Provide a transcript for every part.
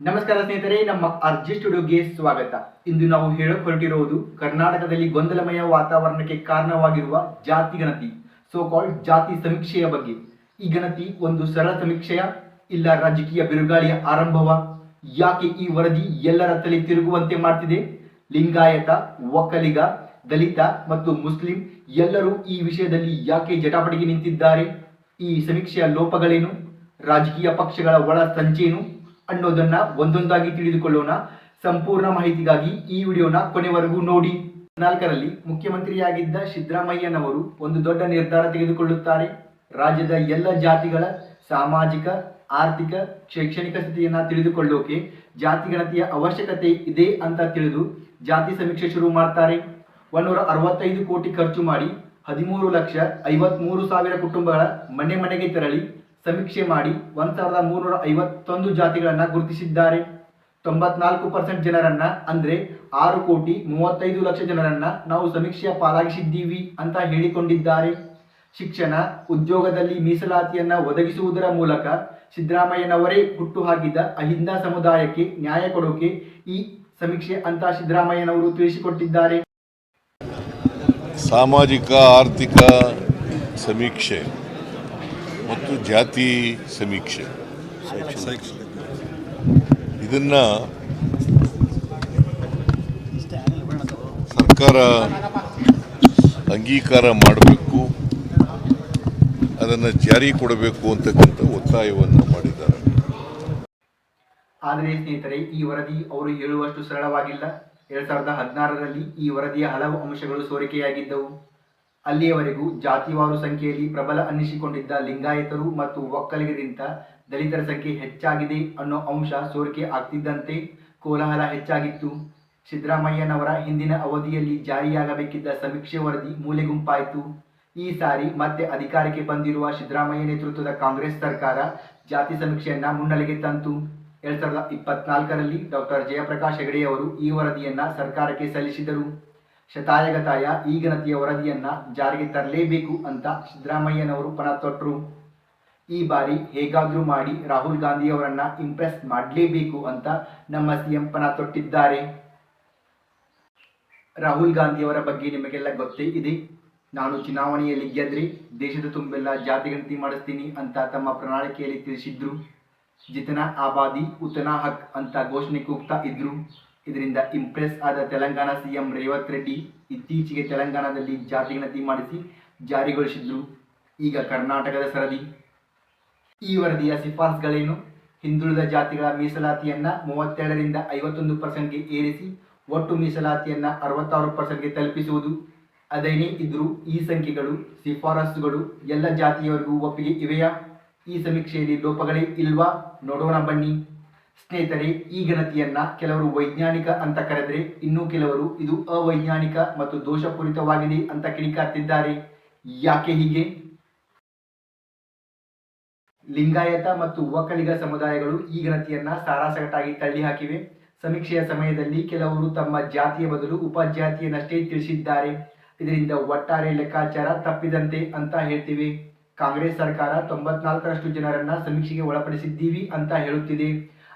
ನಮಸ್ಕಾರ ಸ್ನೇಹಿತರೆ, ನಮ್ಮ ಅರ್ಜಿ ಸ್ಟುಡಿಯೋಗೆ ಸ್ವಾಗತ. ಇಂದು ನಾವು ಹೇಳಕ್ ಹೊರಟಿರುವುದು ಕರ್ನಾಟಕದಲ್ಲಿ ಗೊಂದಲಮಯ ವಾತಾವರಣಕ್ಕೆ ಕಾರಣವಾಗಿರುವ ಜಾತಿ ಗಣತಿ ಸೋ ಕಾಲ್ಡ್ ಜಾತಿ ಸಮೀಕ್ಷೆಯ ಬಗ್ಗೆ. ಈ ಗಣತಿ ಒಂದು ಸರಳ ಸಮೀಕ್ಷೆಯ, ಇಲ್ಲ ರಾಜಕೀಯ ಬಿರುಗಾಳಿಯ ಆರಂಭವ? ಯಾಕೆ ಈ ವರದಿ ಎಲ್ಲರ ತಲೆ ತಿರುಗುವಂತೆ ಮಾಡ್ತಿದೆ? ಲಿಂಗಾಯತ, ಒಕ್ಕಲಿಗ, ದಲಿತ ಮತ್ತು ಮುಸ್ಲಿಂ ಎಲ್ಲರೂ ಈ ವಿಷಯದಲ್ಲಿ ಯಾಕೆ ಜಟಾಪಟಿಗೆ ನಿಂತಿದ್ದಾರೆ? ಈ ಸಮೀಕ್ಷೆಯ ಲೋಪಗಳೇನು? ರಾಜಕೀಯ ಪಕ್ಷಗಳ ಒಳ ಸಂಚೇನು? ಅನ್ನೋದನ್ನ ಒಂದೊಂದಾಗಿ ತಿಳಿದುಕೊಳ್ಳೋಣ. ಸಂಪೂರ್ಣ ಮಾಹಿತಿಗಾಗಿ ಈ ವಿಡಿಯೋನ ಕೊನೆವರೆಗೂ ನೋಡಿ. ನಾಲ್ಕರಲ್ಲಿ ಮುಖ್ಯಮಂತ್ರಿಯಾಗಿದ್ದ ಸಿದ್ದರಾಮಯ್ಯನವರು ಒಂದು ದೊಡ್ಡ ನಿರ್ಧಾರ ತೆಗೆದುಕೊಳ್ಳುತ್ತಾರೆ. ರಾಜ್ಯದ ಎಲ್ಲ ಜಾತಿಗಳ ಸಾಮಾಜಿಕ, ಆರ್ಥಿಕ, ಶೈಕ್ಷಣಿಕ ಸ್ಥಿತಿಯನ್ನ ತಿಳಿದುಕೊಳ್ಳೋಕೆ ಜಾತಿ ಗಣತಿಯ ಅವಶ್ಯಕತೆ ಇದೆ ಅಂತ ತಿಳಿದು ಜಾತಿ ಸಮೀಕ್ಷೆ ಶುರು ಮಾಡ್ತಾರೆ. ಒಂದೂರ ಅರವತ್ತೈದು ಕೋಟಿ ಖರ್ಚು ಮಾಡಿ ಹದಿಮೂರು ಲಕ್ಷ ಐವತ್ಮೂರು ಸಾವಿರ ಕುಟುಂಬಗಳ ಮನೆ ಮನೆಗೆ ತೆರಳಿ ಸಮೀಕ್ಷೆ ಮಾಡಿ ಒಂದ್ ಸಾವಿರದ ಮೂರ್ನೂರ ಐವತ್ತೊಂದು ಜಾತಿಗಳನ್ನ ಗುರುತಿಸಿದ್ದಾರೆ. ತೊಂಬತ್ನಾಲ್ಕು ಪರ್ಸೆಂಟ್ ಜನರನ್ನ ಅಂದ್ರೆ ಆರು ಕೋಟಿ ಮೂವತ್ತೈದು ಲಕ್ಷ ಜನರನ್ನ ನಾವು ಸಮೀಕ್ಷೆಯ ಪಾಲಾಗಿಸಿದ್ದೀವಿ ಅಂತ ಹೇಳಿಕೊಂಡಿದ್ದಾರೆ. ಶಿಕ್ಷಣ, ಉದ್ಯೋಗದಲ್ಲಿ ಮೀಸಲಾತಿಯನ್ನ ಒದಗಿಸುವುದರ ಮೂಲಕ ಸಿದ್ದರಾಮಯ್ಯನವರೇ ಹುಟ್ಟುಹಾಕಿದ ಅಹಿಂದ ಸಮುದಾಯಕ್ಕೆ ನ್ಯಾಯ ಕೊಡೋಕೆ ಈ ಸಮೀಕ್ಷೆ ಅಂತ ಸಿದ್ದರಾಮಯ್ಯನವರು ತಿಳಿಸಿಕೊಟ್ಟಿದ್ದಾರೆ. ಸಾಮಾಜಿಕ, ಆರ್ಥಿಕ ಸಮೀಕ್ಷೆ. ಮತ್ತು ಜಾತಿ ಸಮೀಕ್ಷೆ. ಇದನ್ನ ಸರ್ಕಾರ ಅಂಗೀಕಾರ ಮಾಡಬೇಕು, ಅದನ್ನು ಜಾರಿ ಕೊಡಬೇಕು ಅಂತಕ್ಕಂಥ ಒತ್ತಾಯವನ್ನು ಮಾಡಿದ್ದಾರೆ. ಆದರೆ ಸ್ನೇಹಿತರೆ, ಈ ವರದಿ ಅವರು ಹೇಳುವಷ್ಟು ಸರಳವಾಗಿಲ್ಲ. ಎರಡ್ ಸಾವಿರದ ಹದಿನಾರರಲ್ಲಿ ಈ ವರದಿಯ ಹಲವು ಅಂಶಗಳು ಸೋರಿಕೆಯಾಗಿದ್ದವು. ಅಲ್ಲಿಯವರೆಗೂ ಜಾತಿವಾರು ಸಂಖ್ಯೆಯಲ್ಲಿ ಪ್ರಬಲ ಅನ್ನಿಸಿಕೊಂಡಿದ್ದ ಲಿಂಗಾಯತರು ಮತ್ತು ಒಕ್ಕಲಿಗರಿಗಿಂತ ದಲಿತರ ಸಂಖ್ಯೆ ಹೆಚ್ಚಾಗಿದೆ ಅನ್ನೋ ಅಂಶ ಸೋರಿಕೆ ಆಗ್ತಿದ್ದಂತೆ ಕೋಲಾಹಲ ಹೆಚ್ಚಾಗಿತ್ತು. ಸಿದ್ದರಾಮಯ್ಯನವರ ಹಿಂದಿನ ಅವಧಿಯಲ್ಲಿ ಜಾರಿಯಾಗಬೇಕಿದ್ದ ಸಮೀಕ್ಷೆ ವರದಿ ಮೂಲೆಗುಂಪಾಯಿತು ಈ ಸಾರಿ ಮತ್ತೆ ಅಧಿಕಾರಕ್ಕೆ ಬಂದಿರುವ ಸಿದ್ದರಾಮಯ್ಯ ನೇತೃತ್ವದ ಕಾಂಗ್ರೆಸ್ ಸರ್ಕಾರ ಜಾತಿ ಸಮೀಕ್ಷೆಯನ್ನ ಮುನ್ನೆಲೆಗೆ ತಂತು. ಎರಡ್ ಸಾವಿರದ ಇಪ್ಪತ್ನಾಲ್ಕರಲ್ಲಿ ಡಾಕ್ಟರ್ ಜಯಪ್ರಕಾಶ್ ಹೆಗಡೆಯವರು ಈ ವರದಿಯನ್ನ ಸರ್ಕಾರಕ್ಕೆ ಸಲ್ಲಿಸಿದರು. ಶತಾಯಗತಾಯ ಈ ಗಣತಿಯ ವರದಿಯನ್ನ ಜಾರಿಗೆ ತರಲೇಬೇಕು ಅಂತ ಸಿದ್ದರಾಮಯ್ಯನವರು ಪಣ ತೊಟ್ಟರು ಈ ಬಾರಿ ಹೇಗಾದರೂ ಮಾಡಿ ರಾಹುಲ್ ಗಾಂಧಿಯವರನ್ನ ಇಂಪ್ರೆಸ್ ಮಾಡಲೇಬೇಕು ಅಂತ ನಮ್ಮ ಸಿಎಂ ಪಣ ತೊಟ್ಟಿದ್ದಾರೆ. ರಾಹುಲ್ ಗಾಂಧಿಯವರ ಬಗ್ಗೆ ನಿಮಗೆಲ್ಲ ಗೊತ್ತೇ ಇದೆ. ನಾನು ಚುನಾವಣೆಯಲ್ಲಿ ಗೆದ್ರೆ ದೇಶದ ತುಂಬೆಲ್ಲ ಜಾತಿ ಗಣತಿ ಮಾಡಿಸ್ತೀನಿ ಅಂತ ತಮ್ಮ ಪ್ರಣಾಳಿಕೆಯಲ್ಲಿ ತಿಳಿಸಿದ್ರು. ಜಿತನಾ ಆಬಾದಿ, ಉತನಾ ಹಕ್ ಅಂತ ಘೋಷಣೆ ಕೂಗ್ತಾ ಇದ್ರು. ಇದರಿಂದ ಇಂಪ್ರೆಸ್ ಆದ ತೆಲಂಗಾಣ ಸಿಎಂ ರೇವಂತ್ ರೆಡ್ಡಿ ಇತ್ತೀಚೆಗೆ ತೆಲಂಗಾಣದಲ್ಲಿ ಜಾತಿಗಣತಿ ಮಾಡಿಸಿ ಜಾರಿಗೊಳಿಸಿದ್ರು. ಈಗ ಕರ್ನಾಟಕದ ಸರದಿ. ಈ ವರದಿಯ ಶಿಫಾರಸುಗಳೇನು ಹಿಂದುಳಿದ ಜಾತಿಗಳ ಮೀಸಲಾತಿಯನ್ನ ಮೂವತ್ತೆರಡರಿಂದ ಐವತ್ತೊಂದು ಪರ್ಸೆಂಟ್ಗೆ ಏರಿಸಿ ಒಟ್ಟು ಮೀಸಲಾತಿಯನ್ನ ಅರವತ್ತಾರು ಪರ್ಸೆಂಟ್ಗೆ ತಲುಪಿಸುವುದು. ಅದೇನೇ ಇದ್ರೂ ಈ ಸಂಖ್ಯೆಗಳು ಶಿಫಾರಸುಗಳು ಎಲ್ಲ ಜಾತಿಯವರಿಗೂ ಒಪ್ಪಿಗೆ ಇವೆಯಾ? ಈ ಸಮೀಕ್ಷೆಯಲ್ಲಿ ಲೋಪಗಳೇ ಇಲ್ವಾ? ನೋಡೋಣ ಬನ್ನಿ. ಸ್ನೇಹಿತರೆ, ಈ ಗಣತಿಯನ್ನ ಕೆಲವರು ವೈಜ್ಞಾನಿಕ ಅಂತ ಕರೆದರೆ ಇನ್ನೂ ಕೆಲವರು ಇದು ಅವೈಜ್ಞಾನಿಕ ಮತ್ತು ದೋಷಪೂರಿತವಾಗಿದೆ ಅಂತ ಕಿಡಿಕಾರ್ತಿದ್ದಾರೆ. ಯಾಕೆ ಹೀಗೆ? ಲಿಂಗಾಯತ ಮತ್ತು ಒಕ್ಕಲಿಗ ಸಮುದಾಯಗಳು ಈ ಗಣತಿಯನ್ನ ಸಾರಾಸಗಟಾಗಿ ತಳ್ಳಿ ಹಾಕಿವೆ ಸಮೀಕ್ಷೆಯ ಸಮಯದಲ್ಲಿ ಕೆಲವರು ತಮ್ಮ ಜಾತಿಯ ಬದಲು ಉಪಜಾತಿಯನ್ನಷ್ಟೇ ತಿಳಿಸಿದ್ದಾರೆ. ಇದರಿಂದ ಒಟ್ಟಾರೆ ಲೆಕ್ಕಾಚಾರ ತಪ್ಪಿದಂತೆ ಅಂತ ಹೇಳ್ತೀವಿ. ಕಾಂಗ್ರೆಸ್ ಸರ್ಕಾರ ತೊಂಬತ್ನಾಲ್ಕರಷ್ಟು ಜನರನ್ನ ಸಮೀಕ್ಷೆಗೆ ಒಳಪಡಿಸಿದ್ದೀವಿ ಅಂತ ಹೇಳುತ್ತಿದೆ.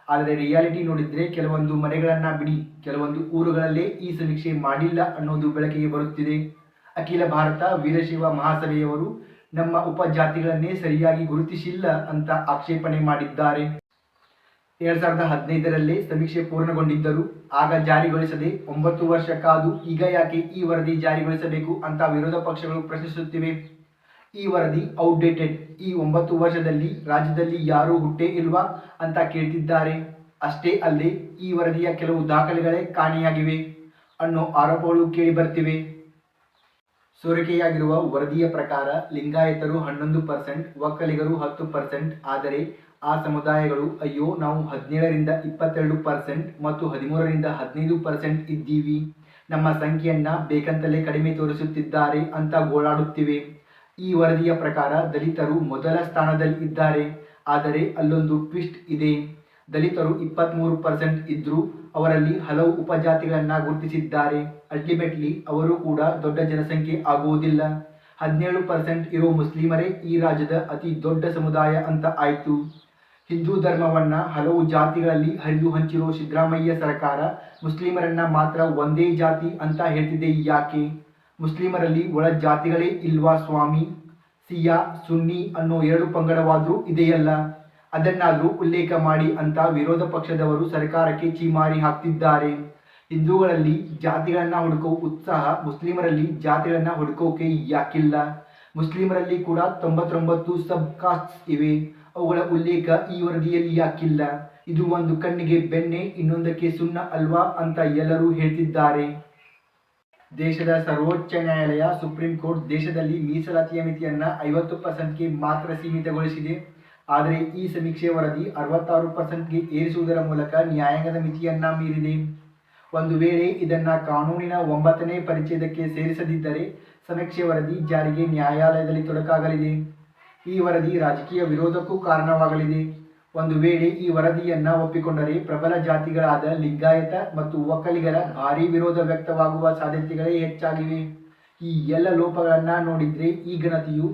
ಆದರೆ ರಿಯಾಲಿಟಿ ನೋಡಿದ್ರೆ ಕೆಲವೊಂದು ಮನೆಗಳನ್ನ ಬಿಡಿ, ಕೆಲವೊಂದು ಊರುಗಳಲ್ಲೇ ಈ ಸಮೀಕ್ಷೆ ಮಾಡಿಲ್ಲ ಅನ್ನೋದು ಬೆಳಕಿಗೆ ಬರುತ್ತಿದೆ. ಅಖಿಲ ಭಾರತ ವೀರಶೈವ ಮಹಾಸಭೆಯವರು ನಮ್ಮ ಉಪಜಾತಿಗಳನ್ನೇ ಸರಿಯಾಗಿ ಗುರುತಿಸಿಲ್ಲ ಅಂತ ಆಕ್ಷೇಪಣೆ ಮಾಡಿದ್ದಾರೆ. ಎರಡ್ ಸಾವಿರದ ಹದಿನೈದರಲ್ಲೇ ಸಮೀಕ್ಷೆ ಪೂರ್ಣಗೊಂಡಿದ್ದರು. ಆಗ ಜಾರಿಗೊಳಿಸದೆ ಒಂಬತ್ತು ವರ್ಷ ಕಾದು ಈಗ ಯಾಕೆ ಈ ವರದಿ ಜಾರಿಗೊಳಿಸಬೇಕು ಅಂತ ವಿರೋಧ ಪಕ್ಷಗಳು ಪ್ರಶ್ನಿಸುತ್ತಿವೆ. ಈ ವರದಿ ಔಟ್ಡೇಟೆಡ್ ಈ ಒಂಬತ್ತು ವರ್ಷದಲ್ಲಿ ರಾಜ್ಯದಲ್ಲಿ ಯಾರೂ ಹುಟ್ಟೇ ಇಲ್ವಾ ಅಂತ ಕೇಳ್ತಿದ್ದಾರೆ. ಅಷ್ಟೇ ಅಲ್ಲದೆ ಈ ವರದಿಯ ಕೆಲವು ದಾಖಲೆಗಳೇ ಕಾಣೆಯಾಗಿವೆ ಅನ್ನೋ ಆರೋಪಗಳು ಕೇಳಿ ಬರ್ತಿವೆ ಸೋರಿಕೆಯಾಗಿರುವ ವರದಿಯ ಪ್ರಕಾರ ಲಿಂಗಾಯತರು ಹನ್ನೊಂದು ಪರ್ಸೆಂಟ್ ಒಕ್ಕಲಿಗರು ಹತ್ತು ಪರ್ಸೆಂಟ್ ಆದರೆ ಆ ಸಮುದಾಯಗಳು ಅಯ್ಯೋ ನಾವು ಹದಿನೇಳರಿಂದ ಇಪ್ಪತ್ತೆರಡು ಪರ್ಸೆಂಟ್ ಮತ್ತು ಹದಿಮೂರರಿಂದ ಹದಿನೈದು ಪರ್ಸೆಂಟ್ ಇದ್ದೀವಿ. ನಮ್ಮ ಸಂಖ್ಯೆಯನ್ನ ಬೇಕಂತಲೇ ಕಡಿಮೆ ತೋರಿಸುತ್ತಿದ್ದಾರೆ ಅಂತ ಗೋಳಾಡುತ್ತಿವೆ. ಈ ವರದಿಯ ಪ್ರಕಾರ ದಲಿತರು ಮೊದಲ ಸ್ಥಾನದಲ್ಲಿ ಇದ್ದಾರೆ. ಆದರೆ ಅಲ್ಲೊಂದು ಟ್ವಿಸ್ಟ್ ಇದೆ. ದಲಿತರು ಇಪ್ಪತ್ತ್ಮೂರು ಪರ್ಸೆಂಟ್ ಇದ್ದರೂ ಅವರಲ್ಲಿ ಹಲವು ಉಪಜಾತಿಗಳನ್ನು ಗುರುತಿಸಿದ್ದಾರೆ. ಅಲ್ಟಿಮೇಟ್ಲಿ ಅವರು ಕೂಡ ದೊಡ್ಡ ಜನಸಂಖ್ಯೆ ಆಗುವುದಿಲ್ಲ. ಹದಿನೇಳು ಪರ್ಸೆಂಟ್ ಇರೋ ಮುಸ್ಲಿಮರೇ ಈ ರಾಜ್ಯದ ಅತಿ ದೊಡ್ಡ ಸಮುದಾಯ ಅಂತ ಆಯಿತು. ಹಿಂದೂ ಧರ್ಮವನ್ನ ಹಲವು ಜಾತಿಗಳಲ್ಲಿ ಹರಿದು ಹಂಚಿರೋ ಸಿದ್ದರಾಮಯ್ಯ ಸರ್ಕಾರ ಮುಸ್ಲಿಮರನ್ನ ಮಾತ್ರ ಒಂದೇ ಜಾತಿ ಅಂತ ಹೇಳ್ತಿದೆ ಯಾಕೆ? ಮುಸ್ಲಿಮರಲ್ಲಿ ಒಳ ಜಾತಿಗಳೇ ಇಲ್ವಾ ಸ್ವಾಮಿ? ಸಿಯಾ, ಸುನ್ನಿ ಅನ್ನೋ ಎರಡು ಪಂಗಡವಾದರೂ ಇದೆಯಲ್ಲ? ಅದನ್ನಾದರೂ ಉಲ್ಲೇಖ ಮಾಡಿ ಅಂತ ವಿರೋಧ ಪಕ್ಷದವರು ಸರ್ಕಾರಕ್ಕೆ ಚೀಮಾರಿ ಹಾಕ್ತಿದ್ದಾರೆ. ಹಿಂದೂಗಳಲ್ಲಿ ಜಾತಿಗಳನ್ನ ಹುಡುಕೋ ಉತ್ಸಾಹ ಮುಸ್ಲಿಮರಲ್ಲಿ ಜಾತಿಗಳನ್ನ ಹುಡುಕೋಕೆ ಯಾಕಿಲ್ಲ. ಮುಸ್ಲಿಮರಲ್ಲಿ ಕೂಡ ತೊಂಬತ್ತೊಂಬತ್ತು ಸಬ್ ಕಾಸ್ಟ್ಸ್ ಇವೆ. ಅವುಗಳ ಉಲ್ಲೇಖ ಈ ವರದಿಯಲ್ಲಿ ಯಾಕಿಲ್ಲ? ಇದು ಒಂದು ಕಣ್ಣಿಗೆ ಬೆಣ್ಣೆ, ಇನ್ನೊಂದಕ್ಕೆ ಸುಣ್ಣ ಅಲ್ವಾ ಅಂತ ಎಲ್ಲರೂ ಹೇಳ್ತಿದ್ದಾರೆ. ದೇಶದ ಸರ್ವೋಚ್ಚ ನ್ಯಾಯಾಲಯ, ಸುಪ್ರೀಂ ಕೋರ್ಟ್ ದೇಶದಲ್ಲಿ ಮೀಸಲಾತಿಯ ಮಿತಿಯನ್ನ ಐವತ್ತು ಪರ್ಸೆಂಟ್ಗೆ ಮಾತ್ರ ಸೀಮಿತಗೊಳಿಸಿದೆ. ಆದರೆ ಈ ಸಮೀಕ್ಷೆ ವರದಿ ಅರವತ್ತಾರು ಪರ್ಸೆಂಟ್ಗೆ ಏರಿಸುವುದರ ಮೂಲಕ ನ್ಯಾಯಾಂಗದ ಮಿತಿಯನ್ನ ಮೀರಿದೆ. ಒಂದು ವೇಳೆ ಇದನ್ನ ಕಾನೂನಿನ ಒಂಬತ್ತನೇ ಪರಿಚ್ಛೇದಕ್ಕೆ ಸೇರಿಸದಿದ್ದರೆ ಸಮೀಕ್ಷೆ ವರದಿ ಜಾರಿಗೆ ನ್ಯಾಯಾಲಯದಲ್ಲಿ ತೊಡಕಾಗಲಿದೆ. ಈ ವರದಿ ರಾಜಕೀಯ ವಿರೋಧಕ್ಕೂ ಕಾರಣವಾಗಲಿದೆ. ಒಂದು ವೇಳೆ ಈ ವರದಿಯನ್ನ ಒಪ್ಪಿಕೊಂಡರೆ ಪ್ರಬಲ ಜಾತಿಗಳಾದ ಲಿಂಗಾಯತ ಮತ್ತು ಒಕ್ಕಲಿಗರ ಭಾರಿ ವಿರೋಧ ವ್ಯಕ್ತವಾಗುವ ಸಾಧ್ಯತೆಗಳೇ ಹೆಚ್ಚಾಗಿವೆ. ಈ ಎಲ್ಲ ಲೋಪಗಳನ್ನ ನೋಡಿದ್ರೆ ಈ ಗಣತಿಯು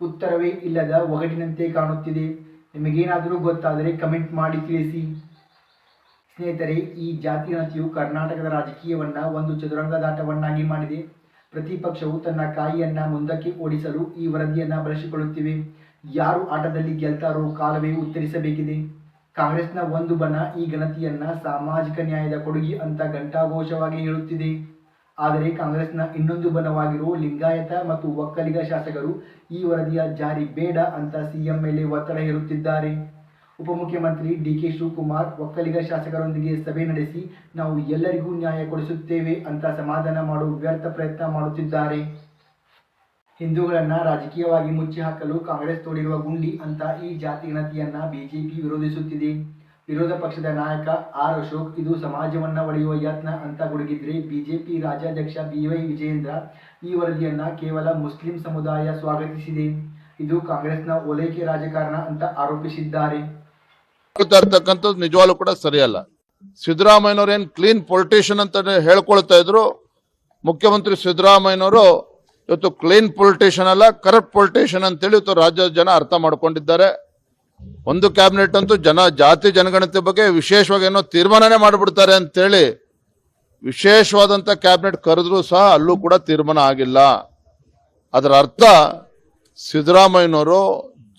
ಉತ್ತರವೇ ಇಲ್ಲದ ಒಗಟಿನಂತೆ ಕಾಣುತ್ತಿದೆ. ನಿಮಗೇನಾದರೂ ಗೊತ್ತಾದರೆ ಕಮೆಂಟ್ ಮಾಡಿ ತಿಳಿಸಿ. ಸ್ನೇಹಿತರೆ, ಈ ಜಾತಿ ಗಣತಿಯು ಕರ್ನಾಟಕದ ರಾಜಕೀಯವನ್ನ ಒಂದು ಚದುರಂಗದಾಟವನ್ನಾಗಿ ಮಾಡಿದೆ. ಪ್ರತಿಪಕ್ಷವು ತನ್ನ ಕಾಯಿಯನ್ನ ಮುಂದಕ್ಕೆ ಓಡಿಸಲು ಈ ವರದಿಯನ್ನ ಬಳಸಿಕೊಳ್ಳುತ್ತಿವೆ. ಯಾರು ಆಟದಲ್ಲಿ ಗೆಲ್ತಾರೋ ಕಾಲವೇ ಉತ್ತರಿಸಬೇಕಿದೆ. ಕಾಂಗ್ರೆಸ್ನ ಒಂದು ಬಣ ಈ ಗಣತಿಯನ್ನ ಸಾಮಾಜಿಕ ನ್ಯಾಯದ ಕೊಡುಗೆ ಅಂತ ಘಂಟಾಘೋಷವಾಗಿ ಹೇಳುತ್ತಿದೆ. ಆದರೆ ಕಾಂಗ್ರೆಸ್ನ ಇನ್ನೊಂದು ಬಣವಾಗಿರೋ ಲಿಂಗಾಯತ ಮತ್ತು ಒಕ್ಕಲಿಗ ಶಾಸಕರು ಈ ವರದಿಯ ಜಾರಿ ಬೇಡ ಅಂತ ಸಿಎಂ ಮೇಲೆ ಒತ್ತಡ ಹೇರುತ್ತಿದ್ದಾರೆ. ಉಪಮುಖ್ಯಮಂತ್ರಿ ಡಿ ಕೆ ಶಿವಕುಮಾರ್ ಒಕ್ಕಲಿಗ ಶಾಸಕರೊಂದಿಗೆ ಸಭೆ ನಡೆಸಿ ನಾವು ಎಲ್ಲರಿಗೂ ನ್ಯಾಯ ಕೊಡಿಸುತ್ತೇವೆ ಅಂತ ಸಮಾಧಾನ ಮಾಡುವ ವ್ಯರ್ಥ ಪ್ರಯತ್ನ ಮಾಡುತ್ತಿದ್ದಾರೆ. ಹಿಂದೂಗಳನ್ನ ರಾಜಕೀಯವಾಗಿ ಮುಚ್ಚಿ ಹಾಕಲು ಕಾಂಗ್ರೆಸ್ ತೋಡಿರುವ ಗುಂಡಿ ಅಂತ ಈ ಜಾತಿ ಗಣತಿಯನ್ನ ಬಿಜೆಪಿ ವಿರೋಧಿಸುತ್ತಿದೆ. ವಿರೋಧ ಪಕ್ಷದ ನಾಯಕ ಆರ್ ಅಶೋಕ್, ಇದು ಸಮಾಜವನ್ನ ಒಡೆಯುವ ಯತ್ನ ಅಂತ ಗುಡುಗಿದ್ರೆ ಬಿಜೆಪಿ ರಾಜ್ಯಾಧ್ಯಕ್ಷ ಬಿವೈ ವಿಜಯೇಂದ್ರ ಈ ವರದಿಯನ್ನ ಕೇವಲ ಮುಸ್ಲಿಂ ಸಮುದಾಯ ಸ್ವಾಗತಿಸಿದೆ. ಇದು ಕಾಂಗ್ರೆಸ್ನ ಓಲೈಕೆ ರಾಜಕಾರಣ ಅಂತ ಆರೋಪಿಸಿದ್ದಾರೆ. ನಿಜವಾಗ್ಲೂ ಕೂಡ ಸರಿಯಲ್ಲ. ಸಿದ್ದರಾಮಯ್ಯನವ್ರು ಕ್ಲೀನ್ ಪೊಲಿಟಿಷಿಯನ್ ಅಂತ ಹೇಳ್ಕೊಳ್ತಾ ಇದ್ರು. ಮುಖ್ಯಮಂತ್ರಿ ಸಿದ್ದರಾಮಯ್ಯನವರು ಇವತ್ತು ಕ್ಲೀನ್ ಪೊಲಿಟೇಷನ್ ಅಲ್ಲ ಕರಪ್ಟ್ ಪೊಲಿಟೇಷನ್ ಅಂತೇಳಿ ಇವತ್ತು ರಾಜ್ಯದ ಜನ ಅರ್ಥ ಮಾಡ್ಕೊಂಡಿದ್ದಾರೆ. ಒಂದು ಕ್ಯಾಬಿನೆಟ್ ಅಂತೂ ಜನ, ಜಾತಿ ಜನಗಣತಿ ಬಗ್ಗೆ ವಿಶೇಷವಾಗಿ ಏನೋ ತೀರ್ಮಾನನೇ ಮಾಡಿಬಿಡ್ತಾರೆ ಅಂತೇಳಿ ವಿಶೇಷವಾದಂಥ ಕ್ಯಾಬಿನೆಟ್ ಕರೆದ್ರೂ ಸಹ ಅಲ್ಲೂ ಕೂಡ ತೀರ್ಮಾನ ಆಗಿಲ್ಲ. ಅದರ ಅರ್ಥ ಸಿದ್ದರಾಮಯ್ಯನವರು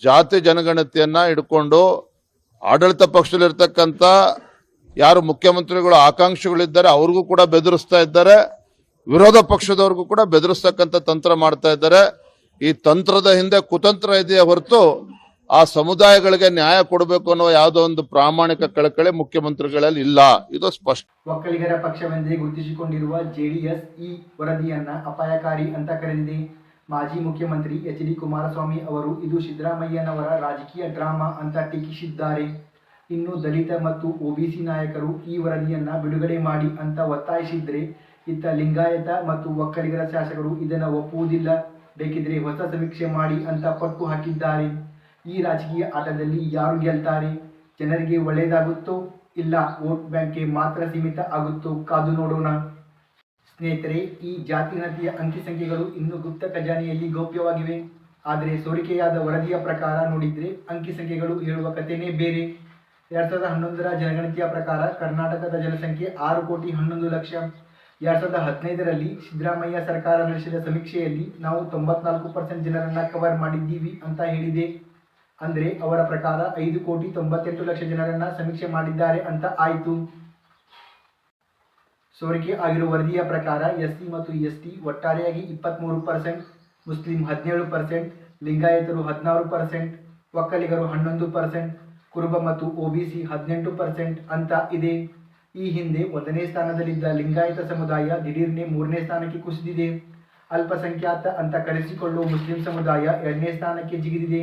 ಜಾತಿ ಜನಗಣತಿಯನ್ನು ಹಿಡ್ಕೊಂಡು ಆಡಳಿತ ಪಕ್ಷದಲ್ಲಿರ್ತಕ್ಕಂಥ ಯಾರು ಮುಖ್ಯಮಂತ್ರಿಗಳು, ಆಕಾಂಕ್ಷಿಗಳಿದ್ದಾರೆ, ಅವ್ರಿಗೂ ಕೂಡ ಬೆದರಿಸ್ತಾ ಇದ್ದಾರೆ. ವಿರೋಧ ಪಕ್ಷದವ್ರಿಗೂ ಕೂಡ ಬೆದರಿಸ್ತಕ್ಕಂಥ ತಂತ್ರ ಮಾಡ್ತಾ ಇದ್ದಾರೆ. ಈ ತಂತ್ರದ ಹಿಂದೆ ಕುತಂತ್ರ ಇದೆಯೇ ಹೊರತು ಆ ಸಮುದಾಯಗಳಿಗೆ ನ್ಯಾಯ ಕೊಡಬೇಕು ಅನ್ನೋ ಯಾವುದೋ ಒಂದು ಪ್ರಾಮಾಣಿಕ ಕಳಕಳಿ ಮುಖ್ಯಮಂತ್ರಿಗಳಲ್ಲಿ ಇಲ್ಲ. ಇದು ಸ್ಪಷ್ಟ. ಒಕ್ಕಲಿಗರ ಪಕ್ಷವೆಂದೇ ಗುರುತಿಸಿಕೊಂಡಿರುವ ಜೆಡಿಎಸ್ ಈ ವರದಿಯನ್ನ ಅಪಾಯಕಾರಿ ಅಂತ ಕರೆದಿದೆ. ಮಾಜಿ ಮುಖ್ಯಮಂತ್ರಿ ಎಚ್ ಡಿ ಕುಮಾರಸ್ವಾಮಿ ಅವರು ಇದು ಸಿದ್ದರಾಮಯ್ಯನವರ ರಾಜಕೀಯ ಡ್ರಾಮಾ ಅಂತ ಟೀಕಿಸಿದ್ದಾರೆ. ಇನ್ನು ದಲಿತ ಮತ್ತು ಒಬಿಸಿ ನಾಯಕರು ಈ ವರದಿಯನ್ನ ಬಿಡುಗಡೆ ಮಾಡಿ ಅಂತ ಒತ್ತಾಯಿಸಿದ್ರೆ ಇತ್ತ ಲಿಂಗಾಯತ ಮತ್ತು ಒಕ್ಕಲಿಗರ ಶಾಸಕರು ಇದನ್ನ ಒಪ್ಪುವುದಿಲ್ಲ. ಬೇಕಿದ್ರೆ ಹೊಸ ಸಮೀಕ್ಷೆ ಮಾಡಿ ಅಂತ ಪಟ್ಟು ಹಾಕಿದ್ದಾರೆ. ಈ ರಾಜಕೀಯ ಆಟದಲ್ಲಿ ಯಾರು ಗೆಲ್ತಾರೆ? ಜನರಿಗೆ ಒಳ್ಳೆಯದಾಗುತ್ತೋ? ಇಲ್ಲ, ವೋಟ್ ಬ್ಯಾಂಕ್ಗೆ ಮಾತ್ರ ಸೀಮಿತ ಆಗುತ್ತೋ? ಕಾದು ನೋಡೋಣ. ಸ್ನೇಹಿತರೆ, ಈ ಜಾತಿ ಗಣತಿಯ ಅಂಕಿ ಸಂಖ್ಯೆಗಳು ಇನ್ನೂ ಗುಪ್ತ ಖಜಾನೆಯಲ್ಲಿ ಗೌಪ್ಯವಾಗಿವೆ. ಆದರೆ ಸೋರಿಕೆಯಾದ ವರದಿಯ ಪ್ರಕಾರ ನೋಡಿದ್ರೆ ಅಂಕಿ ಸಂಖ್ಯೆಗಳು ಹೇಳುವ ಕಥೆನೇ ಬೇರೆ. ಎರಡ್ ಸಾವಿರದ ಹನ್ನೊಂದರ ಜನಗಣತಿಯ ಪ್ರಕಾರ ಕರ್ನಾಟಕದ ಜನಸಂಖ್ಯೆ ಆರು ಕೋಟಿ ಹನ್ನೊಂದು ಲಕ್ಷ. ಎರಡ್ ಸಾವಿರದ ಹದಿನೈದರಲ್ಲಿ ಸಿದ್ದರಾಮಯ್ಯ ಸರ್ಕಾರ ನಡೆಸಿದ ಸಮೀಕ್ಷೆಯಲ್ಲಿ ನಾವು ತೊಂಬತ್ನಾಲ್ಕು ಪರ್ಸೆಂಟ್ ಜನರನ್ನ ಕವರ್ ಮಾಡಿದ್ದೀವಿ ಅಂತ ಹೇಳಿದೆ. ಅಂದ್ರೆ ಅವರ ಪ್ರಕಾರ ಐದು ಕೋಟಿ ತೊಂಬತ್ತೆಂಟು ಲಕ್ಷ ಜನರನ್ನ ಸಮೀಕ್ಷೆ ಮಾಡಿದ್ದಾರೆ ಅಂತ ಆಯಿತು. ಸೋರಿಕೆ ಆಗಿರುವ ವರದಿಯ ಪ್ರಕಾರ ಎಸ್ಸಿ ಮತ್ತು ಎಸ್ಟಿ ಒಟ್ಟಾರೆಯಾಗಿ ಇಪ್ಪತ್ತ್ಮೂರು ಪರ್ಸೆಂಟ್, ಮುಸ್ಲಿಂ ಹದಿನೇಳು ಪರ್ಸೆಂಟ್, ಲಿಂಗಾಯತರು ಹದಿನಾರು ಪರ್ಸೆಂಟ್, ಒಕ್ಕಲಿಗರು ಹನ್ನೊಂದು ಪರ್ಸೆಂಟ್, ಕುರುಬ ಮತ್ತು ಒಬಿಸಿ ಹದಿನೆಂಟು ಪರ್ಸೆಂಟ್ ಅಂತ ಇದೆ. ಈ ಹಿಂದೆ ಒಂದನೇ ಸ್ಥಾನದಲ್ಲಿದ್ದ ಲಿಂಗಾಯತ ಸಮುದಾಯ ದಿಢೀರ್ನೆ ಮೂರನೇ ಸ್ಥಾನಕ್ಕೆ ಕುಸಿದಿದೆ. ಅಲ್ಪಸಂಖ್ಯಾತ ಅಂತ ಕರೆಸಿಕೊಳ್ಳುವ ಮುಸ್ಲಿಂ ಸಮುದಾಯ ಎರಡನೇ ಸ್ಥಾನಕ್ಕೆ ಜಿಗಿದಿದೆ.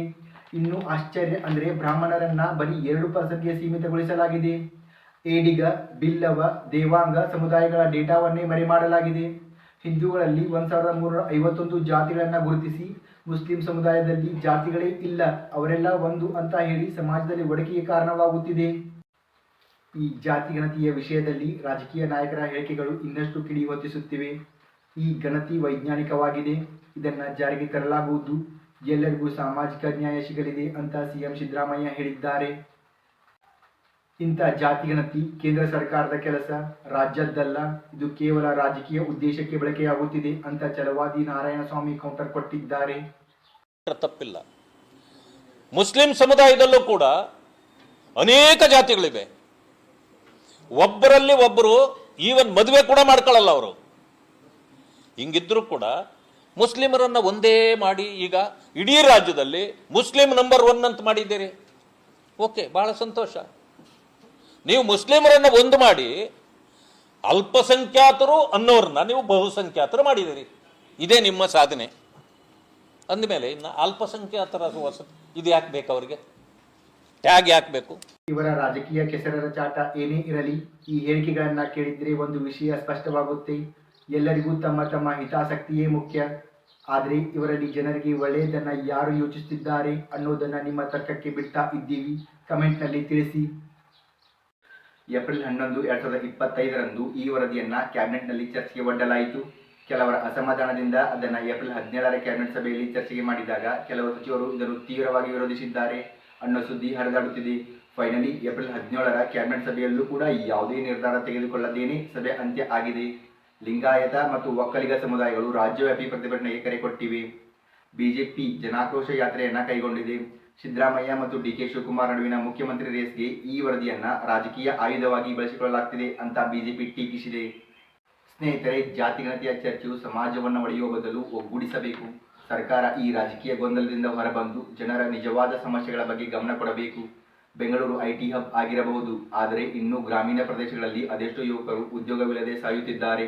ಇನ್ನು ಆಶ್ಚರ್ಯ ಅಂದರೆ ಬ್ರಾಹ್ಮಣರನ್ನ ಬರೀ ಎರಡು ಪರ್ಸೆಂಟ್ಗೆ ಸೀಮಿತಗೊಳಿಸಲಾಗಿದೆ. ಏಡಿಗ, ಬಿಲ್ಲವ, ದೇವಾಂಗ ಸಮುದಾಯಗಳ ಡೇಟಾವನ್ನೇ ಮರೆ ಮಾಡಲಾಗಿದೆ. ಹಿಂದೂಗಳಲ್ಲಿ ಒಂದು ಸಾವಿರದ ಮೂರರ ಐವತ್ತೊಂದು ಜಾತಿಗಳನ್ನು ಗುರುತಿಸಿ ಮುಸ್ಲಿಂ ಸಮುದಾಯದಲ್ಲಿ ಜಾತಿಗಳೇ ಇಲ್ಲ, ಅವರೆಲ್ಲ ಒಂದು ಅಂತ ಹೇಳಿ ಸಮಾಜದಲ್ಲಿ ಒಡಕಿಗೆ ಕಾರಣವಾಗುತ್ತಿದೆ. ಈ ಜಾತಿ ಗಣತಿಯ ವಿಷಯದಲ್ಲಿ ರಾಜಕೀಯ ನಾಯಕರ ಹೇಳಿಕೆಗಳು ಇನ್ನಷ್ಟು ಕಿಡಿ ಹೊತ್ತಿಸುತ್ತಿವೆ. ಈ ಗಣತಿ ವೈಜ್ಞಾನಿಕವಾಗಿದೆ. ಇದನ್ನು ಜಾರಿಗೆ ತರಲಾಗುವುದು. ಎಲ್ಲರಿಗೂ ಸಾಮಾಜಿಕ ನ್ಯಾಯ ಸಿಗಲಿದೆ ಅಂತ ಸಿಎಂ ಸಿದ್ದರಾಮಯ್ಯ ಹೇಳಿದ್ದಾರೆ. ಇಂಥ ಜಾತಿ ಗಣತಿ ಕೇಂದ್ರ ಸರ್ಕಾರದ ಕೆಲಸ. ರಾಜ್ಯದ್ದಲ್ಲ. ಇದು ಕೇವಲ ರಾಜಕೀಯ ಉದ್ದೇಶಕ್ಕೆ ಬಳಕೆಯಾಗುತ್ತಿದೆ ಅಂತ ಛಲವಾದಿ ನಾರಾಯಣಸ್ವಾಮಿ ಕೌಂಟರ್ ಕೊಟ್ಟಿದ್ದಾರೆ. ತಪ್ಪಿಲ್ಲ. ಮುಸ್ಲಿಂ ಸಮುದಾಯದಲ್ಲೂ ಕೂಡ ಅನೇಕ ಜಾತಿಗಳಿವೆ. ಒಬ್ಬರಲ್ಲಿ ಒಬ್ಬರು ಈವನ್ ಮದುವೆ ಕೂಡ ಮಾಡ್ಕೊಳ್ಳಲ್ಲ ಅವರು. ಹಿಂಗಿದ್ರು ಕೂಡ ಮುಸ್ಲಿಮರನ್ನ ಒಂದೇ ಮಾಡಿ ಈಗ ಇಡೀ ರಾಜ್ಯದಲ್ಲಿ ಮುಸ್ಲಿಂ ನಂಬರ್ ಒನ್ ಅಂತ ಮಾಡಿದ್ದೀರಿ. ಓಕೆ ಬಹಳ ಸಂತೋಷ. ನೀವು ಮುಸ್ಲಿಮರನ್ನ ಒಂದು ಮಾಡಿ ಅಲ್ಪಸಂಖ್ಯಾತರು ಅನ್ನೋರನ್ನ ನೀವು ಬಹುಸಂಖ್ಯಾತರು ಮಾಡಿದ್ದೀರಿ. ಇದೇ ನಿಮ್ಮ ಸಾಧನೆ. ಅಂದಮೇಲೆ ಇನ್ನು ಅಲ್ಪಸಂಖ್ಯಾತರ ವಸತಿ ಇದು ಯಾಕೆ ಬೇಕು ಅವರಿಗೆ? ಟ್ಯಾಗ್ ಹಾಕಬೇಕು ಇವರ ರಾಜಕೀಯ ಕೆಸರರ ಚಾಟ ಏನೇ ಇರಲಿ ಈ ಹೇಳಿಕೆಗಳನ್ನ ಕೇಳಿದ್ರೆ ಒಂದು ವಿಷಯ ಸ್ಪಷ್ಟವಾಗುತ್ತೆ. ಎಲ್ಲರಿಗೂ ತಮ್ಮ ತಮ್ಮ ಹಿತಾಸಕ್ತಿಯೇ ಮುಖ್ಯ. ಆದರೆ ಇವರಲ್ಲಿ ಜನರಿಗೆ ಒಳ್ಳೆಯದನ್ನ ಯಾರು ಯೋಚಿಸುತ್ತಿದ್ದಾರೆ ಅನ್ನೋದನ್ನ ನಿಮ್ಮ ತರ್ಕಕ್ಕೆ ಬಿಡ್ತಾ ಇದ್ದೀವಿ. ಕಮೆಂಟ್ನಲ್ಲಿ ತಿಳಿಸಿ. ಏಪ್ರಿಲ್ ಹನ್ನೊಂದು ಎರಡ್ ಸಾವಿರದ ಇಪ್ಪತ್ತೈದರಂದು ಈ ವರದಿಯನ್ನ ಕ್ಯಾಬಿನೆಟ್ನಲ್ಲಿ ಚರ್ಚೆಗೆ ಒಡ್ಡಲಾಯಿತು. ಕೆಲವರ ಅಸಮಾಧಾನದಿಂದ ಅದನ್ನ ಏಪ್ರಿಲ್ ಹದಿನೇಳರ ಕ್ಯಾಬಿನೆಟ್ ಸಭೆಯಲ್ಲಿ ಚರ್ಚೆಗೆ ಮಾಡಿದಾಗ ಕೆಲವು ಸಚಿವರು ಇದನ್ನು ತೀವ್ರವಾಗಿ ವಿರೋಧಿಸಿದ್ದಾರೆ. ಅನ್ನೋ ಸುದ್ದಿ ಹರಿದಾಡುತ್ತಿದೆ. ಫೈನಲಿ ಏಪ್ರಿಲ್ ಹದಿನೇಳರ ಕ್ಯಾಬಿನೆಟ್ ಸಭೆಯಲ್ಲೂ ಕೂಡ ಯಾವುದೇ ನಿರ್ಧಾರ ತೆಗೆದುಕೊಳ್ಳದೇನೆ ಸಭೆ ಅಂತ್ಯ ಆಗಿದೆ. ಲಿಂಗಾಯತ ಮತ್ತು ಒಕ್ಕಲಿಗ ಸಮುದಾಯಗಳು ರಾಜ್ಯವ್ಯಾಪಿ ಪ್ರತಿಭಟನೆಗೆ ಕರೆ ಕೊಟ್ಟಿವೆ. ಬಿಜೆಪಿ ಜನಾಕ್ರೋಶ ಯಾತ್ರೆಯನ್ನ ಕೈಗೊಂಡಿದೆ. ಸಿದ್ದರಾಮಯ್ಯ ಮತ್ತು ಡಿಕೆ ಶಿವಕುಮಾರ್ ನಡುವಿನ ಮುಖ್ಯಮಂತ್ರಿ ರೇಸ್ಗೆ ಈ ವರದಿಯನ್ನ ರಾಜಕೀಯ ಆಯುಧವಾಗಿ ಬಳಸಿಕೊಳ್ಳಲಾಗ್ತಿದೆ ಅಂತ ಬಿಜೆಪಿ ಟೀಕಿಸಿದೆ. ಸ್ನೇಹಿತರೆ ಜಾತಿಗಣತಿಯ ಚರ್ಚೆಯು ಸಮಾಜವನ್ನು ಒಡೆಯುವ ಬದಲು ಒಗ್ಗೂಡಿಸಬೇಕು. ಸರ್ಕಾರ ಈ ರಾಜಕೀಯ ಗೊಂದಲದಿಂದ ಹೊರಬಂದು ಜನರ ನಿಜವಾದ ಸಮಸ್ಯೆಗಳ ಬಗ್ಗೆ ಗಮನ ಕೊಡಬೇಕು. ಬೆಂಗಳೂರು ಐಟಿ ಹಬ್ ಆಗಿರಬಹುದು, ಆದರೆ ಇನ್ನೂ ಗ್ರಾಮೀಣ ಪ್ರದೇಶಗಳಲ್ಲಿ ಅದೆಷ್ಟೋ ಯುವಕರು ಉದ್ಯೋಗವಿಲ್ಲದೆ ಸಾಯುತ್ತಿದ್ದಾರೆ.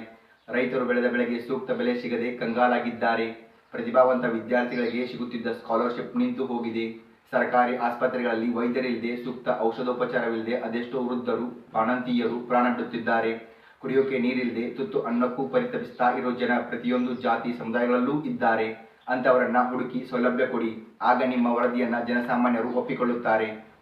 ರೈತರು ಬೆಳೆದ ಬೆಳೆಗೆ ಸೂಕ್ತ ಬೆಲೆ ಸಿಗದೆ ಕಂಗಾಲಾಗಿದ್ದಾರೆ. ಪ್ರತಿಭಾವಂತ ವಿದ್ಯಾರ್ಥಿಗಳಿಗೆ ಸಿಗುತ್ತಿದ್ದ ಸ್ಕಾಲರ್ಶಿಪ್ ನಿಂತು ಹೋಗಿದೆ. ಸರ್ಕಾರಿ ಆಸ್ಪತ್ರೆಗಳಲ್ಲಿ ವೈದ್ಯರಿಲ್ಲದೆ ಸೂಕ್ತ ಔಷಧೋಪಚಾರವಿಲ್ಲದೆ ಅದೆಷ್ಟೋ ವೃದ್ಧರು, ಬಾಣಂತಿಯರು ಪ್ರಾಣಬಿಡುತ್ತಿದ್ದಾರೆ ಕುಡಿಯೋಕೆ ನೀರಿಲ್ಲದೆ ತುತ್ತು ಅನ್ನಕ್ಕೂ ಪರಿತಪಿಸ್ತಾ ಇರೋ ಜನ ಪ್ರತಿಯೊಂದು ಜಾತಿ ಸಮುದಾಯಗಳಲ್ಲೂ ಇದ್ದಾರೆ. ಅಂತವರನ್ನ ಹುಡುಕಿ ಸೌಲಭ್ಯ ಕೊಡಿ. ಆಗ ನಿಮ್ಮ ವರದಿಯನ್ನು ಜನಸಾಮಾನ್ಯರು ಒಪ್ಪಿಕೊಳ್ಳುತ್ತಾರೆ.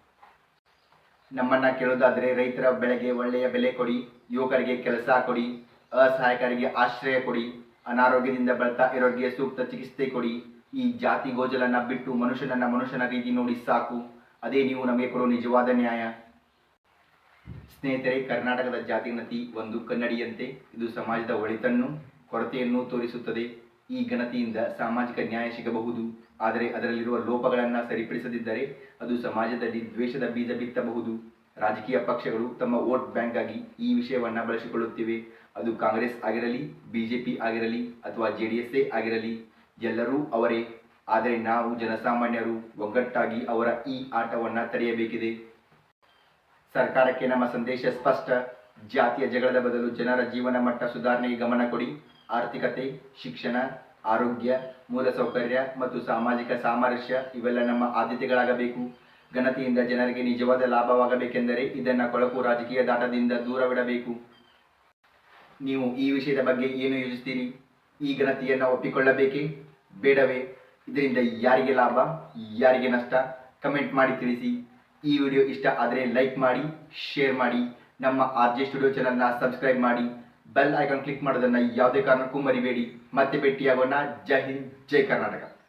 ನಮ್ಮನ್ನ ಕೇಳೋದಾದರೆ ರೈತರ ಬೆಳೆಗೆ ಒಳ್ಳೆಯ ಬೆಲೆ ಕೊಡಿ, ಯುವಕರಿಗೆ ಕೆಲಸ ಕೊಡಿ, ಅಸಹಾಯಕರಿಗೆ ಆಶ್ರಯ ಕೊಡಿ, ಅನಾರೋಗ್ಯದಿಂದ ಬಳಲ್ತಾ ಇರೋರಿಗೆ ಸೂಕ್ತ ಚಿಕಿತ್ಸೆ ಕೊಡಿ. ಈ ಜಾತಿ ಗೋಜಲನ್ನ ಬಿಟ್ಟು ಮನುಷ್ಯನನ್ನ ಮನುಷ್ಯನ ರೀತಿ ನೋಡಿ ಸಾಕು. ಅದೇ ನೀವು ನಮಗೆ ಕೊಡೋ ನಿಜವಾದ ನ್ಯಾಯ. ಸ್ನೇಹಿತರೆ, ಕರ್ನಾಟಕದ ಜಾತಿ ಒಂದು ಕನ್ನಡಿಯಂತೆ. ಇದು ಸಮಾಜದ ಒಳಿತನ್ನು, ಕೊರತೆಯನ್ನು ತೋರಿಸುತ್ತದೆ. ಈ ಗಣತಿಯಿಂದ ಸಾಮಾಜಿಕ ನ್ಯಾಯ ಸಿಗಬಹುದು. ಆದರೆ ಅದರಲ್ಲಿರುವ ಲೋಪಗಳನ್ನು ಸರಿಪಡಿಸದಿದ್ದರೆ ಅದು ಸಮಾಜದಲ್ಲಿ ದ್ವೇಷದ ಬೀಜ ಬಿತ್ತಬಹುದು. ರಾಜಕೀಯ ಪಕ್ಷಗಳು ತಮ್ಮ ವೋಟ್ ಬ್ಯಾಂಕ್ ಆಗಿ ಈ ವಿಷಯವನ್ನು ಬಳಸಿಕೊಳ್ಳುತ್ತಿವೆ. ಅದು ಕಾಂಗ್ರೆಸ್ ಆಗಿರಲಿ, ಬಿಜೆಪಿ ಆಗಿರಲಿ ಅಥವಾ ಜೆ ಡಿ ಆಗಿರಲಿ, ಎಲ್ಲರೂ ಅವರೇ. ಆದರೆ ನಾವು ಜನಸಾಮಾನ್ಯರು ಒಗ್ಗಟ್ಟಾಗಿ ಅವರ ಈ ಆಟವನ್ನು ತಡೆಯಬೇಕಿದೆ. ಸರ್ಕಾರಕ್ಕೆ ನಮ್ಮ ಸಂದೇಶ ಸ್ಪಷ್ಟ. ಜಾತಿಯ ಜಗಳದ ಬದಲು ಜನರ ಜೀವನ ಮಟ್ಟ ಸುಧಾರಣೆಗೆ ಗಮನ ಕೊಡಿ. ಆರ್ಥಿಕತೆ, ಶಿಕ್ಷಣ, ಆರೋಗ್ಯ, ಮೂಲಸೌಕರ್ಯ ಮತ್ತು ಸಾಮಾಜಿಕ ಸಾಮರಸ್ಯ ಇವೆಲ್ಲ ನಮ್ಮ ಆದ್ಯತೆಗಳಾಗಬೇಕು. ಘನತೆಯಿಂದ ಜನರಿಗೆ ನಿಜವಾದ ಲಾಭವಾಗಬೇಕೆಂದರೆ ಇದನ್ನು ಕೊಳಕು ರಾಜಕೀಯ ದಾಟದಿಂದ ದೂರವಿಡಬೇಕು. ನೀವು ಈ ವಿಷಯದ ಬಗ್ಗೆ ಏನು ಯೋಚಿಸ್ತೀರಿ? ಈ ಘನತೆಯನ್ನು ಒಪ್ಪಿಕೊಳ್ಳಬೇಕೇ? ಬೇಡವೇ. ಇದರಿಂದ ಯಾರಿಗೆ ಲಾಭ, ಯಾರಿಗೆ ನಷ್ಟ? ಕಮೆಂಟ್ ಮಾಡಿ ತಿಳಿಸಿ. ಈ ವಿಡಿಯೋ ಇಷ್ಟ ಆದರೆ ಲೈಕ್ ಮಾಡಿ, ಶೇರ್ ಮಾಡಿ. ನಮ್ಮ ಆರ್ ಜೆ ಸ್ಟುಡಿಯೋ ಚಾನಲ್ನ ಸಬ್ಸ್ಕ್ರೈಬ್ ಮಾಡಿ. ಬೆಲ್ ಐಕಾನ್ ಕ್ಲಿಕ್ ಮಾಡೋದನ್ನು ಯಾವುದೇ ಕಾರಣಕ್ಕೂ ಮರಿಬೇಡಿ. ಮತ್ತೆ ಭೇಟಿಯಾಗೋಣ. ಜೈ ಹಿಂದ್ ಜೈ ಕರ್ನಾಟಕ.